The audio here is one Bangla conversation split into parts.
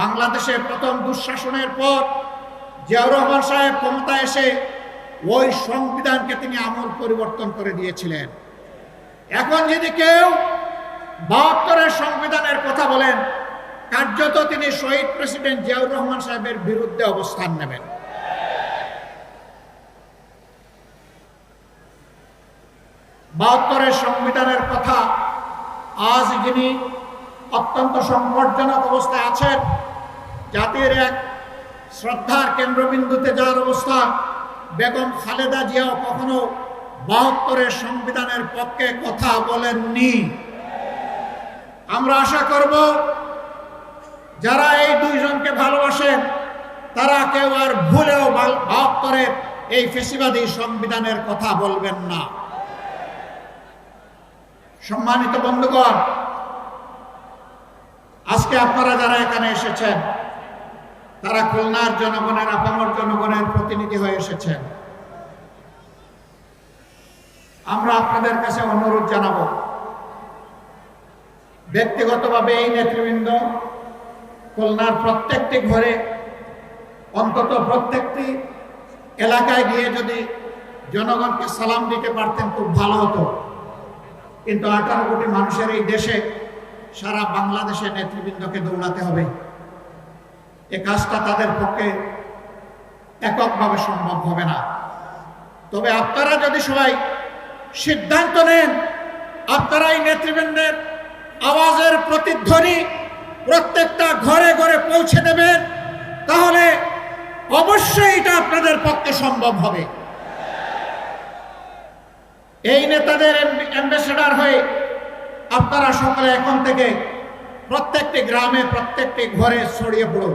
বাংলাদেশে প্রথম দুঃশাসনের পর জিয়াউর রহমান সাহেব ক্ষমতা এসে ওই সংবিধানকে তিনি আমল পরিবর্তন করে দিয়েছিলেন। এখন যদি কেউ বাহাত্তরের সংবিধানের কথা বলেন, কার্যত তিনি শহীদ প্রেসিডেন্ট জিয়াউর রহমান সাহেবের বিরুদ্ধে অবস্থান নেবেন। বাহাত্তরের সংবিধানের কথা আজ যিনি অত্যন্ত সংকটজনক অবস্থায় আছেন। জাতির এক শ্রদ্ধার কেন্দ্রবিন্দুতে যাওয়ার অবস্থা বেগম খালেদা জিয়াও কখনো বাহাত্তরের সংবিধানের পক্ষে কথা বলেননি। আমরা আশা করব, যারা এই দুইজনকে ভালোবাসেন, তারা কেউ আর ভুলেও বাহাত্তরের এই ফেসিবাদী সংবিধানের কথা বলবেন না। সম্মানিত বন্ধুগণ আজকে আপনারা যারা এখানে এসেছেন, তারা খুলনার জনগণের, আপামর জনগণের প্রতিনিধি হয়ে এসেছেন। আমরা আপনাদের কাছে অনুরোধ জানাব, ব্যক্তিগতভাবে এই নেতৃবৃন্দ খুলনার প্রত্যেকটি ঘরে, অন্তত প্রত্যেকটি এলাকায় গিয়ে যদি জনগণকে সালাম দিতে পারতেন, খুব ভালো হতো। কিন্তু আঠারো কোটি মানুষের এই দেশে সারা বাংলাদেশের নেতৃবৃন্দকে দৌড়াতে হবে। এ কাজটা তাদের পক্ষে এককভাবে সম্ভব হবে না। তবে আপনারা যদি সবাই সিদ্ধান্ত নেন, আপনারা এই নেতৃবৃন্দের আওয়াজের প্রতিধ্বনি প্রত্যেকটা ঘরে ঘরে পৌঁছে দেবেন, তাহলে অবশ্যই এটা আপনাদের পক্ষে সম্ভব হবে। এই নেতাদের অ্যাম্বাসেডার হয়ে আপনারা সকলে এখন থেকে প্রত্যেকটি গ্রামে, প্রত্যেকটি ঘরে ছড়িয়ে পড়ুন।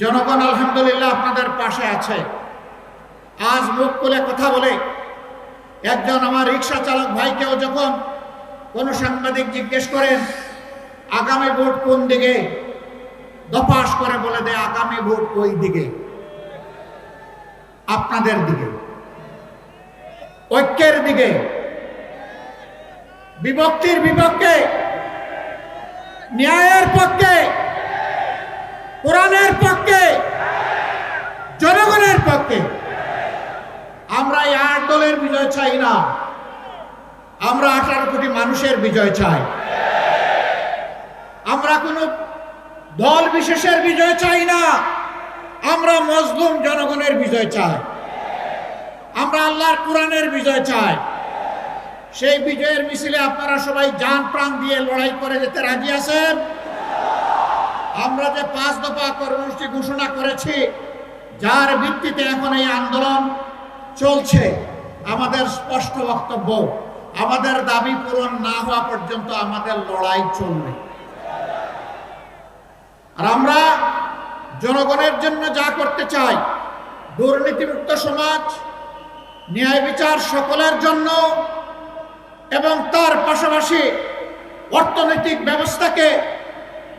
জনগণ আলহামদুলিল্লাহ আপনাদের পাশে আছে। আজ মুখ খুলে কথা বলে একজন আমার রিক্সা চালক ভাইকেও যখন কোনো সাংবাদিক জিজ্ঞেস করেন, আগামী ভোট কোন দিকে? দপাস করে বলে দেয়, আগামী ভোট ওই দিকে, আপনাদের দিকে। ঐক্যের দিকে। বিভক্তির বিপক্ষে, ন্যায়ের পক্ষে, কোরআনের পক্ষে, জনগণের পক্ষে। আমরা এই আট দলের বিজয় চাই না। আমরা আঠারো কোটি মানুষের বিজয় চাই। আমরা কোনো দল বিশেষের বিজয় চাই না। আমরা মজলুম জনগণের বিজয় চাই। আমরা আল্লাহর কোরআনের বিজয় চাই। সেই বিজয়ের মিছিলে আপনারা সবাই যান প্রাণ দিয়ে লড়াই করে যেতে রাজি আছেন? আমরা যে পাঁচ দফা কর্মসূচি ঘোষণা করেছি, যার ভিত্তিতে এখন এই আন্দোলন চলছে, আমাদের স্পষ্ট বক্তব্য, আমাদের দাবি পূরণ না হওয়া পর্যন্ত আমাদের লড়াই চলবে। আর আমরা জনগণের জন্য যা করতে চাই, দুর্নীতিমুক্ত সমাজ, ন্যায় বিচার সকলের জন্য এবং তার পাশাপাশি অর্থনৈতিক ব্যবস্থাকে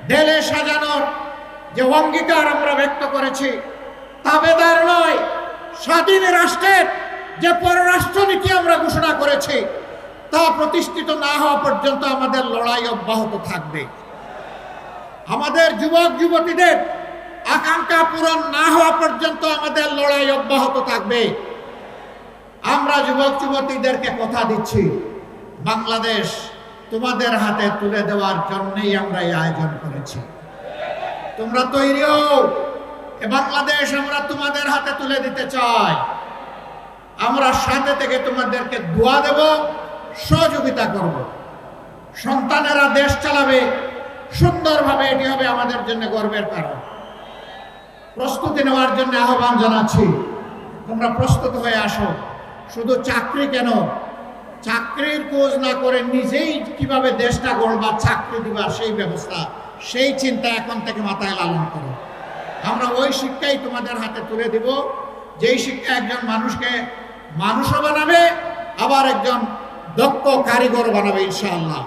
ঢেলে সাজানোর যে অঙ্গীকার আমরা ব্যক্ত করেছি তাবেদার নয়, স্বাধীন রাষ্ট্রের যে পররাষ্ট্রনীতি আমরা ঘোষণা করেছি, তা প্রতিষ্ঠিত না হওয়া পর্যন্ত আমাদের লড়াই অব্যাহত থাকবে। আমাদের যুবক, যুবতীদের আকাঙ্ক্ষা পূরণ না হওয়া পর্যন্ত আমাদের লড়াই অব্যাহত থাকবে। আমরা যুবক, যুবতীদেরকে কথা দিচ্ছি। বাংলাদেশ তোমাদের হাতে তুলে দেওয়ার জন্যই আমরা এই আয়োজন করেছি। তোমরা তৈরি হও। এ বাংলাদেশ আমরা তোমাদের হাতে তুলে দিতে চাই। আমরা সাথে থেকে তোমাদেরকে দোয়া দেব, সহযোগিতা করব। সন্তানেরা দেশ চালাবে, সুন্দরভাবে এটি হবে আমাদের জন্য গর্বের কারণ। প্রস্তুতি নেওয়ার জন্য আহ্বান জানাচ্ছি। তোমরা প্রস্তুত হয়ে আসো। শুধু চাকরি কেন চাকরির খোঁজ না করে নিজেই কীভাবে দেশটা গড়বা চাকরি দিবা সেই ব্যবস্থা, সেই চিন্তা এখন থেকে মাথায় লালন করো। আমরা ওই শিক্ষাই তোমাদের হাতে তুলে দিব। যেই শিক্ষা একজন মানুষকে মানুষও বানাবে, আবার একজন দক্ষ কারিগর বানাবে ইনশাআল্লাহ।